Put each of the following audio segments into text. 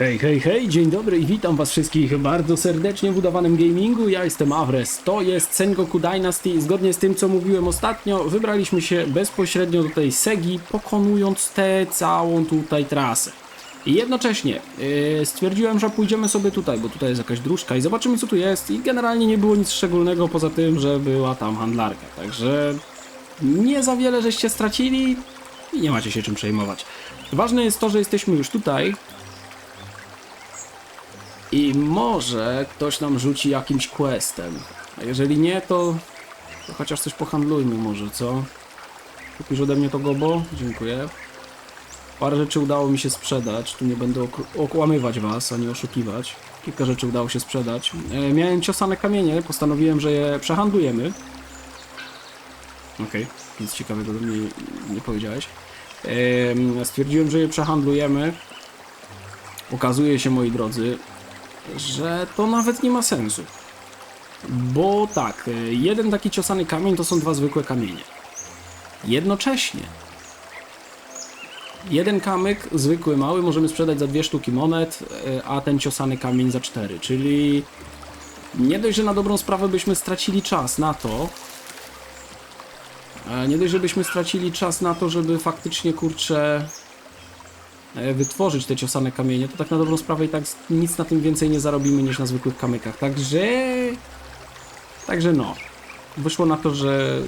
Hej, hej, hej, dzień dobry i witam was wszystkich bardzo serdecznie w udawanym gamingu. Ja jestem Avres, to jest Sengoku Dynasty. Zgodnie z tym, co mówiłem ostatnio, wybraliśmy się bezpośrednio do tej Segi, pokonując tę całą tutaj trasę. I jednocześnie yy, stwierdziłem, że pójdziemy sobie tutaj, bo tutaj jest jakaś dróżka i zobaczymy co tu jest. I generalnie nie było nic szczególnego poza tym, że była tam handlarka. Także nie za wiele żeście stracili i nie macie się czym przejmować. Ważne jest to, że jesteśmy już tutaj, i może ktoś nam rzuci jakimś questem. A jeżeli nie, to, to chociaż coś pohandlujmy może, co? Kupisz ode mnie to gobo? Dziękuję. Parę rzeczy udało mi się sprzedać. Tu nie będę ok- okłamywać was, ani oszukiwać. Kilka rzeczy udało się sprzedać. E, miałem ciosane kamienie, postanowiłem, że je przehandlujemy. Okej, nic ciekawego do mnie nie powiedziałeś. Em, stwierdziłem, że je przehandlujemy. Okazuje się, moi drodzy, że to nawet nie ma sensu. Bo tak, e, jeden taki ciosany kamień to są dwa zwykłe kamienie. Jednocześnie jeden kamyk, zwykły, mały, możemy sprzedać za dwie sztuki monet, e, a ten ciosany kamień za cztery. Czyli nie dość, że na dobrą sprawę byśmy stracili czas na to, e, nie dość, żebyśmy stracili czas na to, żeby faktycznie kurczę wytworzyć te ciosane kamienie, to tak na dobrą sprawę i tak nic na tym więcej nie zarobimy niż na zwykłych kamykach. Także. Także no. Wyszło na to, że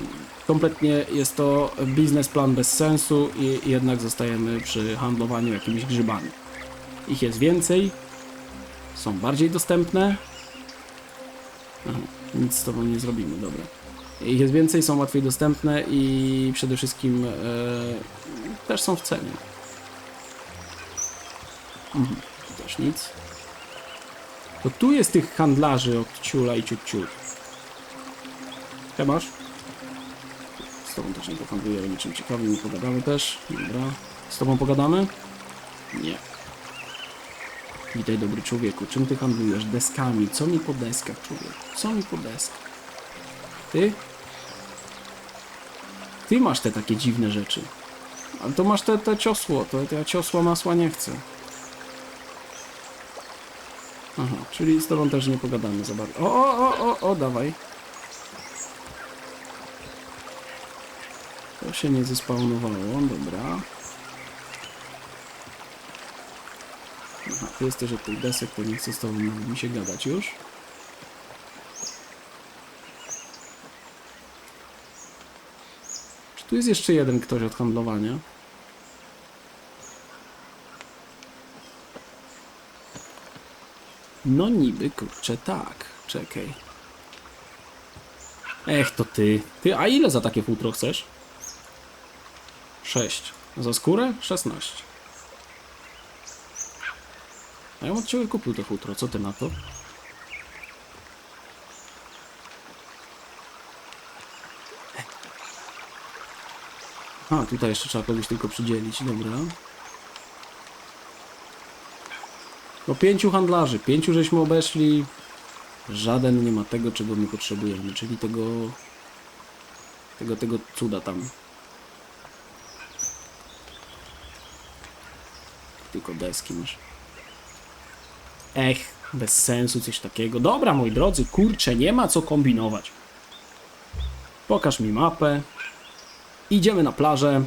kompletnie jest to biznesplan bez sensu i jednak zostajemy przy handlowaniu jakimiś grzybami. Ich jest więcej, są bardziej dostępne. Aha, nic z tobą nie zrobimy, dobra. Ich jest więcej, są łatwiej dostępne i przede wszystkim e, też są w cenie. Mhm, też nic. To tu jest tych handlarzy od ciula i ciut ciut. Chybaż? Z tobą też nie pohandluję niczym ciekawym, nie pogadamy też. Dobra. Z tobą pogadamy? Nie. Witaj dobry człowieku, czym ty handlujesz? Deskami. Co mi po deskach, człowieku? Co mi po deskach? Ty? Ty masz te takie dziwne rzeczy. Ale to masz te, te ciosło, to, to ja ciosła masła nie chcę. Aha, czyli z tobą też nie pogadamy za bardzo. O, o, o, o, o, dawaj. To się nie zespawnowało, dobra. Aha, ty jesteś od tych desek, to nie chcę z tobą mi się gadać już. Czy tu jest jeszcze jeden ktoś od handlowania? No niby, kurczę, tak. Czekaj. Ech, to ty. Ty, a ile za takie futro chcesz? 6. Za skórę? 16. A ja bym od ciebie kupił to futro, co ty na to? A, tutaj jeszcze trzeba kogoś tylko przydzielić, dobra. No pięciu handlarzy, pięciu żeśmy obeszli. Żaden nie ma tego, czego my potrzebujemy, czyli tego... Tego, tego cuda tam. Tylko deski masz. Ech, bez sensu coś takiego. Dobra, moi drodzy, kurczę, nie ma co kombinować. Pokaż mi mapę. Idziemy na plażę.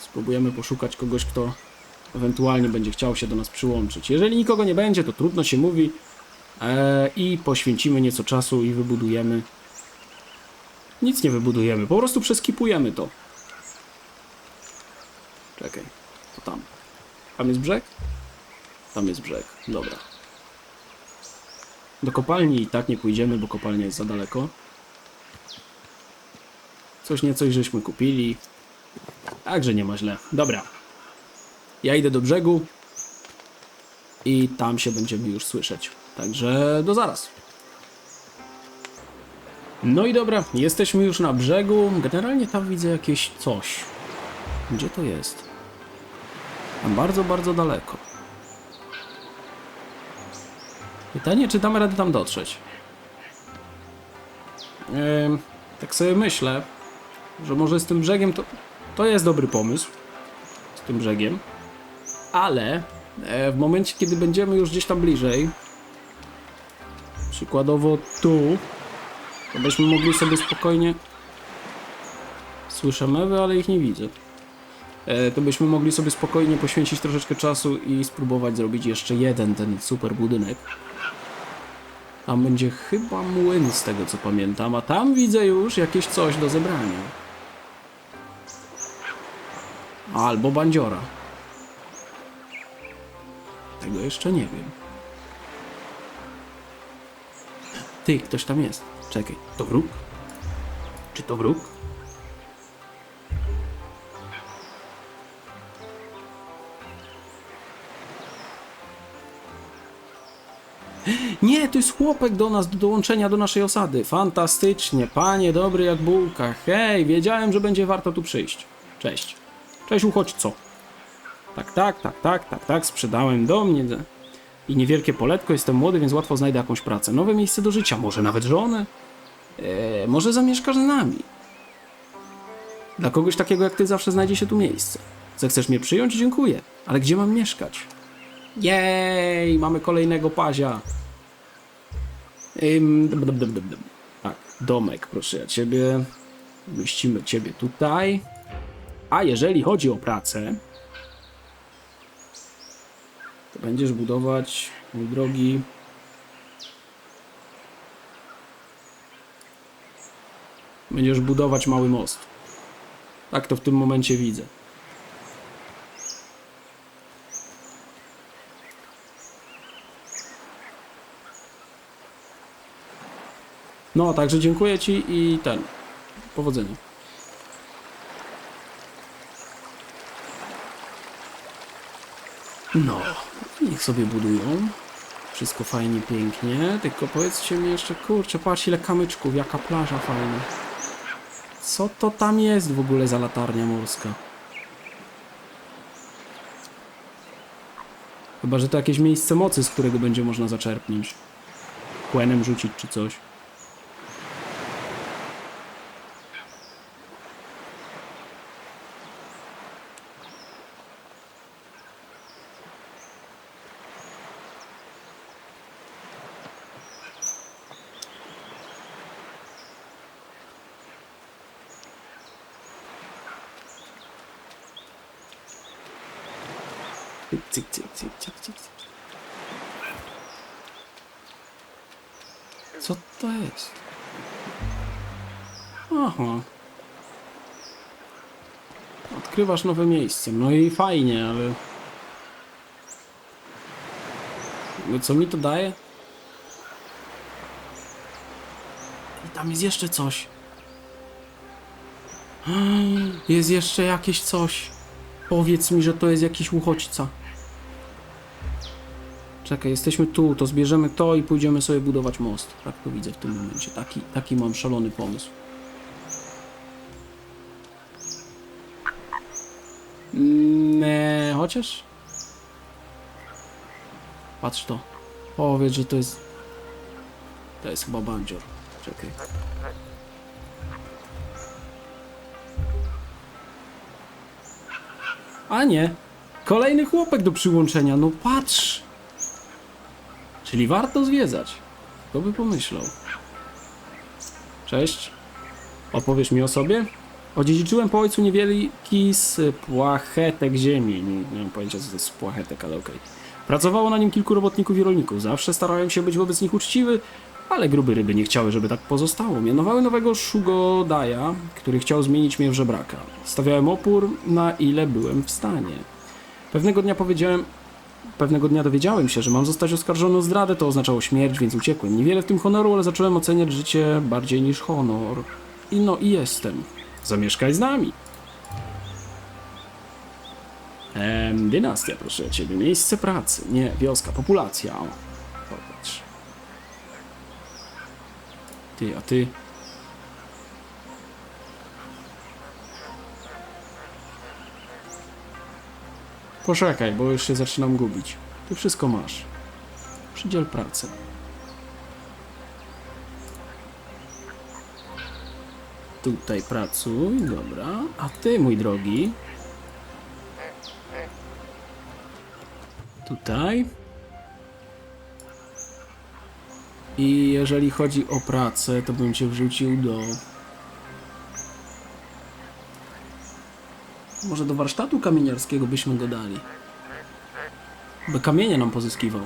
Spróbujemy poszukać kogoś, kto ewentualnie będzie chciał się do nas przyłączyć. Jeżeli nikogo nie będzie, to trudno się mówi e, i poświęcimy nieco czasu i wybudujemy. Nic nie wybudujemy, po prostu przeskipujemy to. Czekaj, to tam. Tam jest brzeg? Tam jest brzeg, dobra. Do kopalni i tak nie pójdziemy, bo kopalnia jest za daleko. Coś niecoś żeśmy kupili. Także nie ma źle. Dobra. Ja idę do brzegu i tam się będziemy już słyszeć. Także do zaraz. No i dobra, jesteśmy już na brzegu. Generalnie tam widzę jakieś coś. Gdzie to jest? Tam bardzo, bardzo daleko. Pytanie, czy damy radę tam dotrzeć? Ym, tak sobie myślę, że może z tym brzegiem to, to jest dobry pomysł. Z tym brzegiem. Ale E, w momencie, kiedy będziemy już gdzieś tam bliżej, przykładowo tu, to byśmy mogli sobie spokojnie... Słyszę mewy, ale ich nie widzę. E, to byśmy mogli sobie spokojnie poświęcić troszeczkę czasu i spróbować zrobić jeszcze jeden ten super budynek. Tam będzie chyba młyn z tego co pamiętam, a tam widzę już jakieś coś do zebrania. Albo bandziora. Tego jeszcze nie wiem. Ty, ktoś tam jest. Czekaj, to wróg? Czy to wróg? Nie, to jest chłopek do nas, do dołączenia do naszej osady. Fantastycznie, panie dobry jak bułka. Hej, wiedziałem, że będzie warto tu przyjść. Cześć. Cześć uchodźco. Tak, tak, tak, tak, tak, tak, sprzedałem dom nie... i niewielkie poletko, jestem młody, więc łatwo znajdę jakąś pracę. Nowe miejsce do życia, może nawet żonę. Eee, może zamieszkasz z nami. Dla kogoś takiego jak ty zawsze znajdzie się tu miejsce. Zechcesz mnie przyjąć? Dziękuję. Ale gdzie mam mieszkać? Jej, mamy kolejnego pazia. Ym, dum, dum, dum, dum. Tak, domek, proszę ja ciebie. Umieścimy ciebie tutaj. A jeżeli chodzi o pracę, będziesz budować, mój drogi, będziesz budować mały most. Tak to w tym momencie widzę. No, także dziękuję Ci i ten. Powodzenia. No, niech sobie budują. Wszystko fajnie, pięknie. Tylko powiedzcie mi jeszcze, kurczę, patrz ile kamyczków, jaka plaża fajna. Co to tam jest w ogóle za latarnia morska? Chyba, że to jakieś miejsce mocy, z którego będzie można zaczerpnąć. Płynem rzucić czy coś. Cyk, cyk, cyk, cyk, cyk, cyk. cyk. Co to jest? Aha. Odkrywasz nowe miejsce. No i fajnie, ale... No Co mi to daje? I tam jest jeszcze coś. Jest jeszcze jakieś coś. Powiedz mi, że to jest jakiś uchodźca. Czekaj, jesteśmy tu, to zbierzemy to i pójdziemy sobie budować most. Tak to widzę w tym momencie. Taki, taki mam szalony pomysł. Chociaż. Patrz to. Powiedz, że to jest. To jest chyba bandzior. Czekaj. A nie. Kolejny chłopek do przyłączenia. No patrz. Czyli warto zwiedzać. Kto by pomyślał? Cześć. Opowiesz mi o sobie? Odziedziczyłem po ojcu niewielki z płachetek ziemi. Nie, nie mam pojęcia co to jest płachetek, ale okej. Pracowało na nim kilku robotników i rolników. Zawsze starałem się być wobec nich uczciwy, ale grube ryby nie chciały, żeby tak pozostało. Mianowały nowego Shugodaja, który chciał zmienić mnie w żebraka. Stawiałem opór, na ile byłem w stanie. Pewnego dnia powiedziałem, Pewnego dnia dowiedziałem się, że mam zostać oskarżony o zdradę, to oznaczało śmierć, więc uciekłem. Niewiele w tym honoru, ale zacząłem oceniać życie bardziej niż honor. I no i jestem. Zamieszkaj z nami. Ehm, dynastia, proszę ciebie. Miejsce pracy. Nie, wioska, populacja. O, popatrz. Ty, a ty? Poczekaj, bo już się zaczynam gubić. Ty wszystko masz. Przydziel pracę. Tutaj pracuj, dobra. A ty, mój drogi. Tutaj. I jeżeli chodzi o pracę, to bym cię wrzucił do. Może do warsztatu kamieniarskiego byśmy go dali. By kamienie nam pozyskiwał.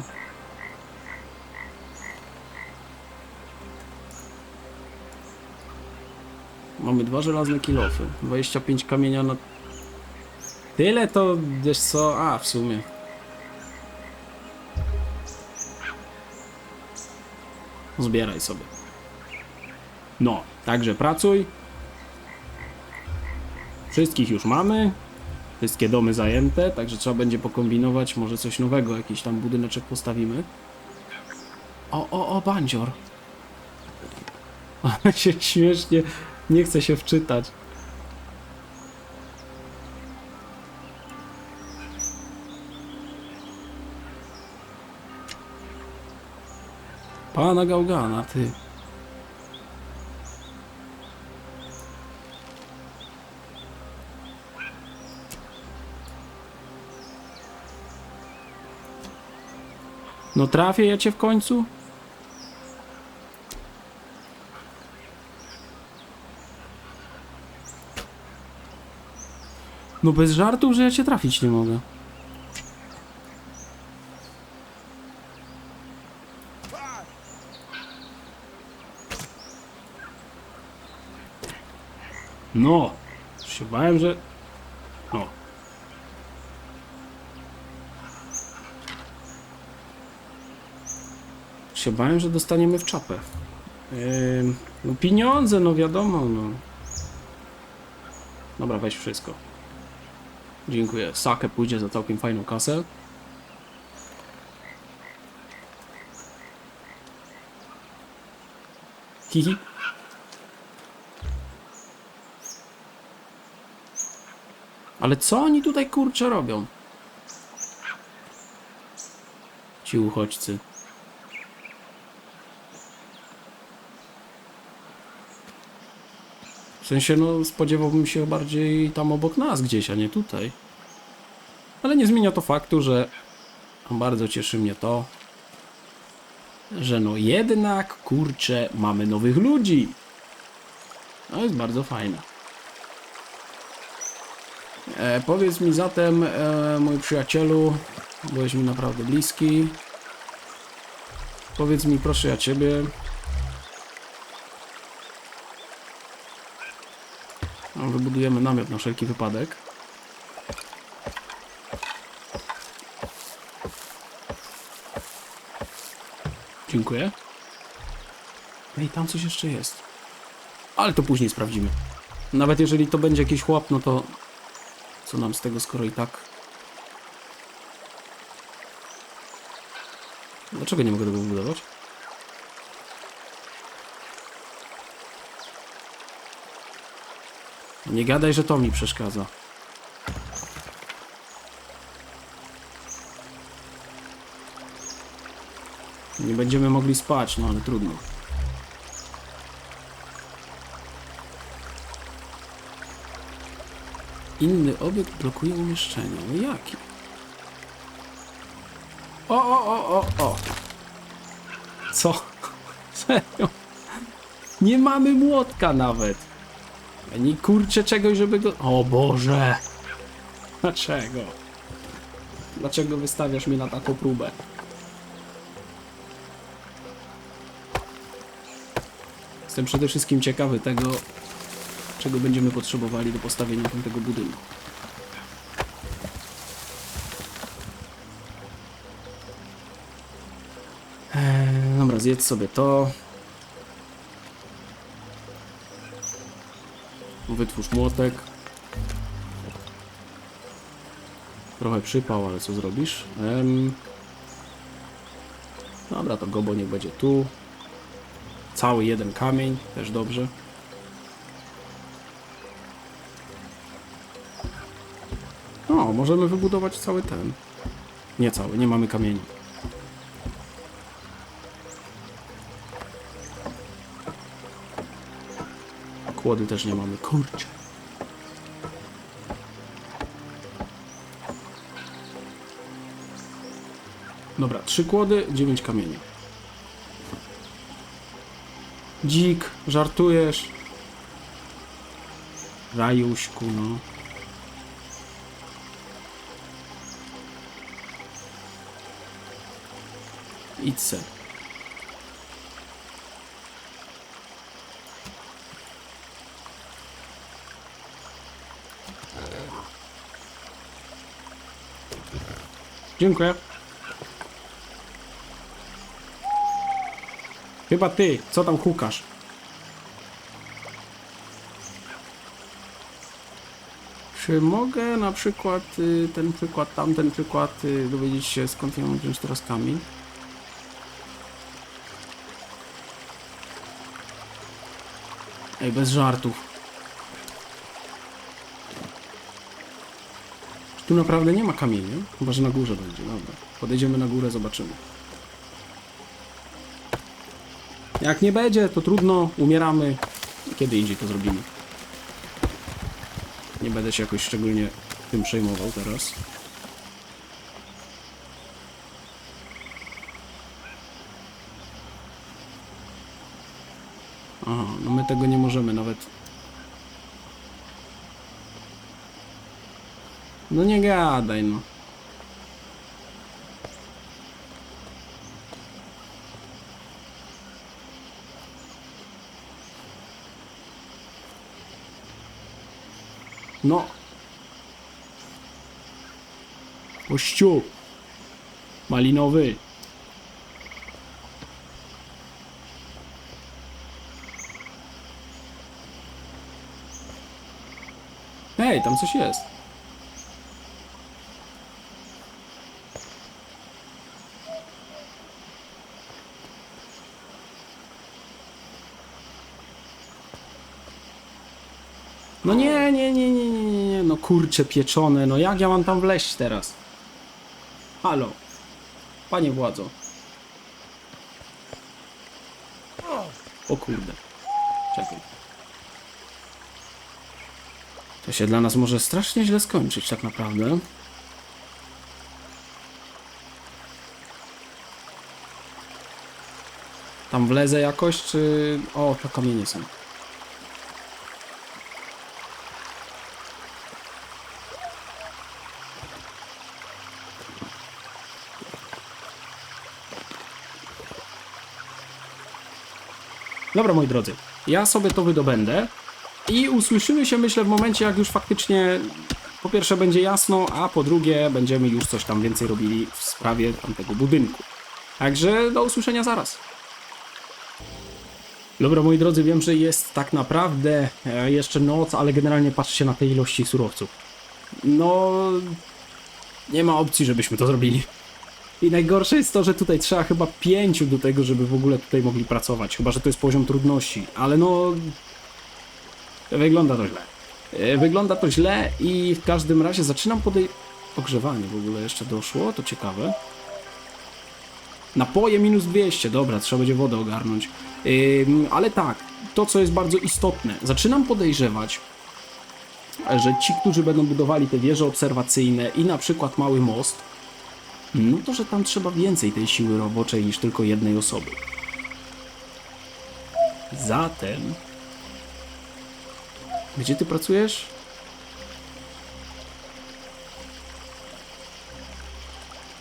Mamy dwa żelazne kilofy. 25 kamienia na. Tyle to wiesz co? A, w sumie. Zbieraj sobie. No, także pracuj. Wszystkich już mamy. Wszystkie domy zajęte, także trzeba będzie pokombinować, może coś nowego, jakiś tam budyneczek postawimy. O, o, o, bandzior. Ale się śmiesznie, nie chce się wczytać. Pana Gałgana, ty. No trafię ja cię w końcu? No bez żartów, że ja cię trafić nie mogę. No, się bałem, że... No. Się bałem, że dostaniemy w czapę. Ym, no pieniądze, no wiadomo, no. Dobra, weź wszystko. Dziękuję. Sakę pójdzie za całkiem fajną kasę. Hihi. Ale co oni tutaj kurczę robią? Ci uchodźcy. W sensie, no, spodziewałbym się bardziej tam obok nas gdzieś, a nie tutaj. Ale nie zmienia to faktu, że bardzo cieszy mnie to, że no jednak, kurczę, mamy nowych ludzi. No jest bardzo fajne. E, powiedz mi zatem, e, mój przyjacielu, byłeś mi naprawdę bliski. Powiedz mi proszę ja ciebie. Wybudujemy namiot na wszelki wypadek. Dziękuję. Ej, tam coś jeszcze jest. Ale to później sprawdzimy. Nawet jeżeli to będzie jakiś chłop, no to co nam z tego, skoro i tak... Dlaczego nie mogę tego wybudować? Nie gadaj, że to mi przeszkadza. Nie będziemy mogli spać, no ale trudno. Inny obiekt blokuje umieszczenie. No jaki? O, o, o, o, o. Co? Serio? Nie mamy młotka nawet. Ani kurczę czegoś, żeby go... O Boże! Dlaczego? Dlaczego wystawiasz mnie na taką próbę? Jestem przede wszystkim ciekawy tego, czego będziemy potrzebowali do postawienia tamtego budynku. Eee, dobra, zjedz sobie to. Wytwórz młotek. Trochę przypał, ale co zrobisz? Dobra, to gobo niech będzie tu. Cały jeden kamień, też dobrze. O, możemy wybudować cały ten. Nie cały, nie mamy kamieni. Kłody też nie mamy. Kurczę. Dobra, trzy kłody, dziewięć kamieni. Dzik, żartujesz? Rajuśku, no. Idź. Dziękuję. Chyba ty, co tam hukasz? Czy mogę na przykład y, ten przykład, tamten przykład y, dowiedzieć się skąd ja mam wziąć teraz kamień? Ej, bez żartów. Tu naprawdę nie ma kamienia? Chyba, że na górze będzie. Dobra. Podejdziemy na górę, zobaczymy. Jak nie będzie, to trudno, umieramy. Kiedy indziej to zrobimy. Nie będę się jakoś szczególnie tym przejmował teraz. Aha, no my tego nie możemy nawet. No nie gadaj, no. No. Kościół. Malinowy. Hej, tam coś jest. No nie, nie, nie, nie, nie, nie, nie, no kurcze pieczone, no jak ja mam tam wleźć teraz? Halo, panie władzo. O kurde, czekaj. To się dla nas może strasznie źle skończyć tak naprawdę. Tam wlezę jakoś, czy... O, to kamienie są. Dobra, moi drodzy, ja sobie to wydobędę i usłyszymy się, myślę, w momencie, jak już faktycznie po pierwsze będzie jasno, a po drugie będziemy już coś tam więcej robili w sprawie tamtego budynku. Także do usłyszenia zaraz. Dobra, moi drodzy, wiem, że jest tak naprawdę e, jeszcze noc, ale generalnie patrzcie na te ilości surowców. No, nie ma opcji, żebyśmy to zrobili. I najgorsze jest to, że tutaj trzeba chyba pięciu do tego, żeby w ogóle tutaj mogli pracować. Chyba, że to jest poziom trudności. Ale no... Wygląda to źle. E, Wygląda to źle i w każdym razie zaczynam podej... Ogrzewanie w ogóle jeszcze doszło, to ciekawe. Napoje minus 200, dobra, trzeba będzie wodę ogarnąć. Ym, ale tak, to co jest bardzo istotne. Zaczynam podejrzewać, że ci, którzy będą budowali te wieże obserwacyjne i na przykład mały most, no to, że tam trzeba więcej tej siły roboczej niż tylko jednej osoby. Zatem... Gdzie ty pracujesz?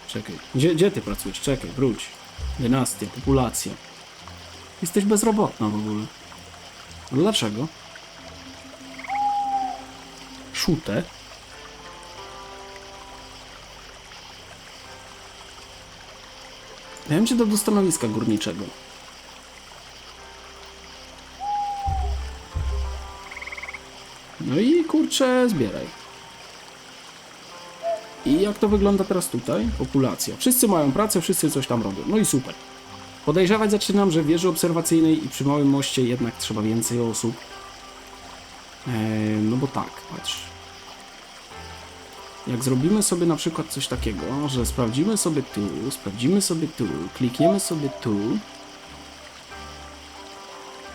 Czekaj, gdzie, gdzie ty pracujesz? Czekaj, wróć. Dynastia, populacja. Jesteś bezrobotna w ogóle. Dlaczego? Szutę? Miałem cię do, stanowiska górniczego. No i kurczę, zbieraj. I jak to wygląda teraz tutaj? Populacja. Wszyscy mają pracę, wszyscy coś tam robią. No i super. Podejrzewać zaczynam, że w wieży obserwacyjnej i przy małym moście jednak trzeba więcej osób. Eee, no bo tak, patrz. Jak zrobimy sobie na przykład coś takiego, że sprawdzimy sobie tu, sprawdzimy sobie tu, klikniemy sobie tu.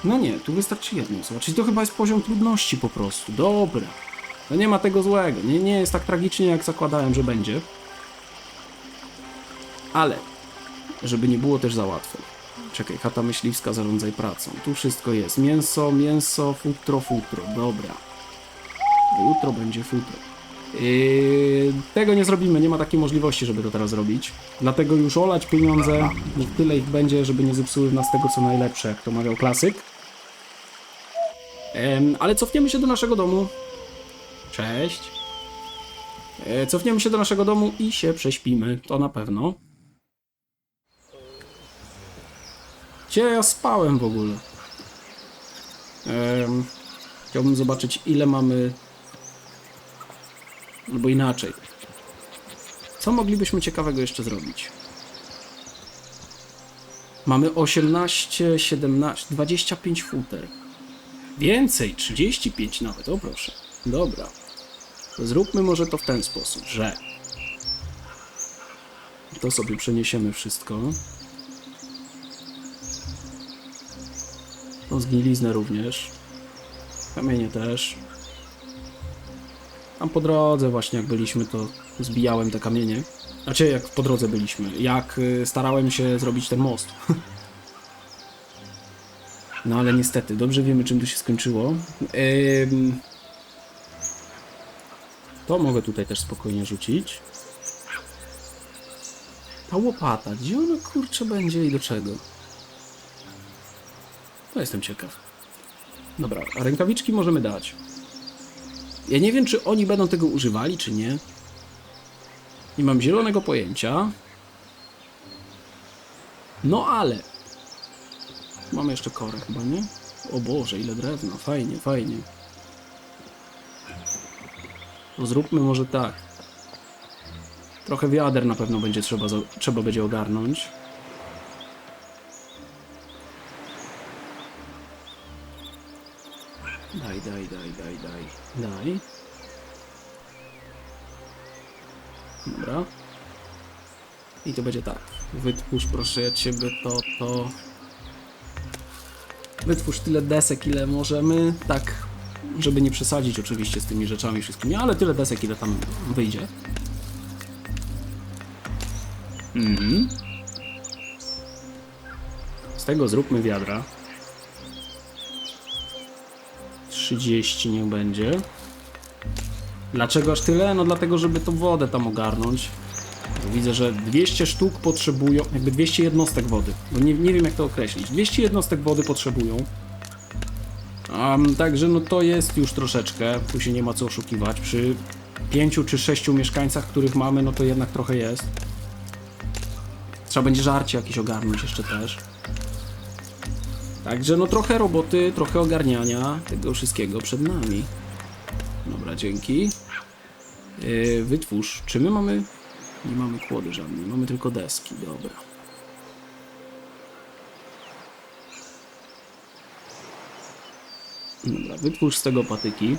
No nie, tu wystarczy jedną osobę. Czyli to chyba jest poziom trudności po prostu. Dobra. No nie ma tego złego. Nie, nie jest tak tragicznie, jak zakładałem, że będzie. Ale żeby nie było też za łatwo. Czekaj, chata myśliwska, zarządzaj pracą. Tu wszystko jest. Mięso, mięso, futro, futro. Dobra. Jutro będzie futro. Tego nie zrobimy, nie ma takiej możliwości, żeby to teraz zrobić. Dlatego już olać pieniądze, tyle ich będzie, żeby nie zepsuły w nas tego co najlepsze, jak to mawiał klasyk. Ale cofniemy się do naszego domu. Cześć. E, cofniemy się do naszego domu i się prześpimy, to na pewno. Gdzie ja spałem w ogóle? Chciałbym zobaczyć, ile mamy. Albo inaczej. Co moglibyśmy ciekawego jeszcze zrobić? Mamy 18, 17, 25 futer. Więcej, 35 nawet, o proszę. Dobra. To zróbmy może to w ten sposób, że to sobie przeniesiemy wszystko. Tą zgniliznę również. Kamienie też. Tam po drodze właśnie jak byliśmy, to zbijałem te kamienie. Znaczy jak po drodze byliśmy, jak y, starałem się zrobić ten most. No ale niestety, dobrze wiemy czym to się skończyło. To mogę tutaj też spokojnie rzucić. Ta łopata, gdzie ona kurczę będzie i do czego? To jestem ciekaw. Dobra, a rękawiczki możemy dać. Ja nie wiem, czy oni będą tego używali, czy nie. Nie mam zielonego pojęcia. No ale. Mamy jeszcze korę chyba, nie? O Boże, ile drewna. Fajnie, fajnie. To zróbmy może tak. Trochę wiader na pewno będzie trzeba, trzeba będzie ogarnąć. Daj, daj, daj, daj, daj, daj. Dobra. I to będzie tak. Wytwórz proszę ciebie to, to... Wytwórz tyle desek, ile możemy. Tak, żeby nie przesadzić oczywiście z tymi rzeczami wszystkimi, ale tyle desek, ile tam wyjdzie. Mhm. Z tego zróbmy wiadra. 30 niech będzie. Dlaczego aż tyle? No dlatego, żeby tą wodę tam ogarnąć. Widzę, że 200 sztuk potrzebują, jakby 200 jednostek wody. Bo nie, nie wiem jak to określić. 200 jednostek wody potrzebują. Um, także no to jest już troszeczkę. Tu się nie ma co oszukiwać. Przy 5 czy 6 mieszkańcach, których mamy, no to jednak trochę jest. Trzeba będzie żarcie jakieś ogarnąć jeszcze też. Także no trochę roboty, trochę ogarniania tego wszystkiego przed nami. Dobra, dzięki. Yy, wytwórz. Czy my mamy... Nie mamy kłody żadnej, mamy tylko deski, dobra. Dobra, wytwórz z tego patyki.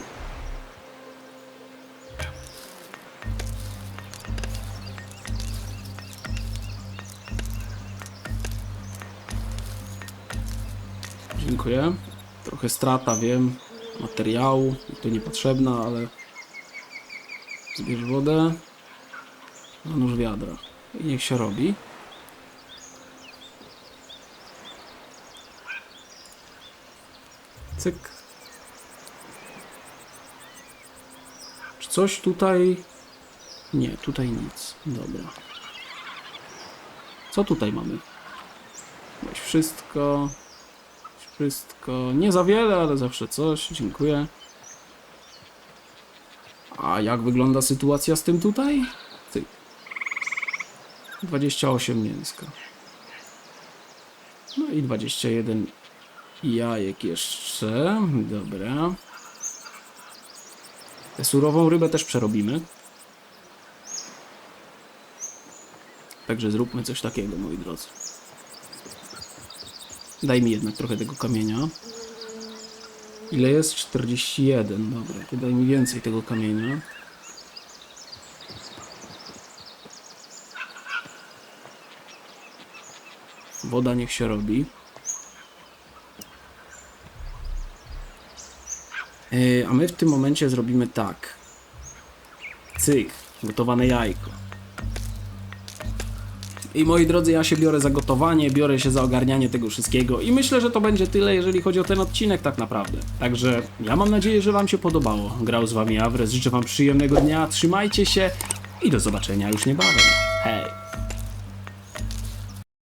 Dziękuję. Trochę strata, wiem, materiału, to niepotrzebna, ale zbierz wodę, zanurz wiadra i niech się robi. Cyk. Czy coś tutaj... Nie, tutaj nic. Dobra. Co tutaj mamy? Weź wszystko. Wszystko. Nie za wiele, ale zawsze coś. Dziękuję. A jak wygląda sytuacja z tym tutaj? Ty. 28 mięska. No i 21 jajek jeszcze. Dobra. Tę surową rybę też przerobimy. Także zróbmy coś takiego, moi drodzy. Daj mi jednak trochę tego kamienia. Ile jest? 41. Dobra, to daj mi więcej tego kamienia. Woda niech się robi. Yy, a my w tym momencie zrobimy tak. Cyk, gotowane jajko. I moi drodzy, ja się biorę za gotowanie, biorę się za ogarnianie tego wszystkiego i myślę, że to będzie tyle, jeżeli chodzi o ten odcinek tak naprawdę. Także ja mam nadzieję, że wam się podobało. Grał z wami Awres, życzę wam przyjemnego dnia, trzymajcie się i do zobaczenia już niebawem.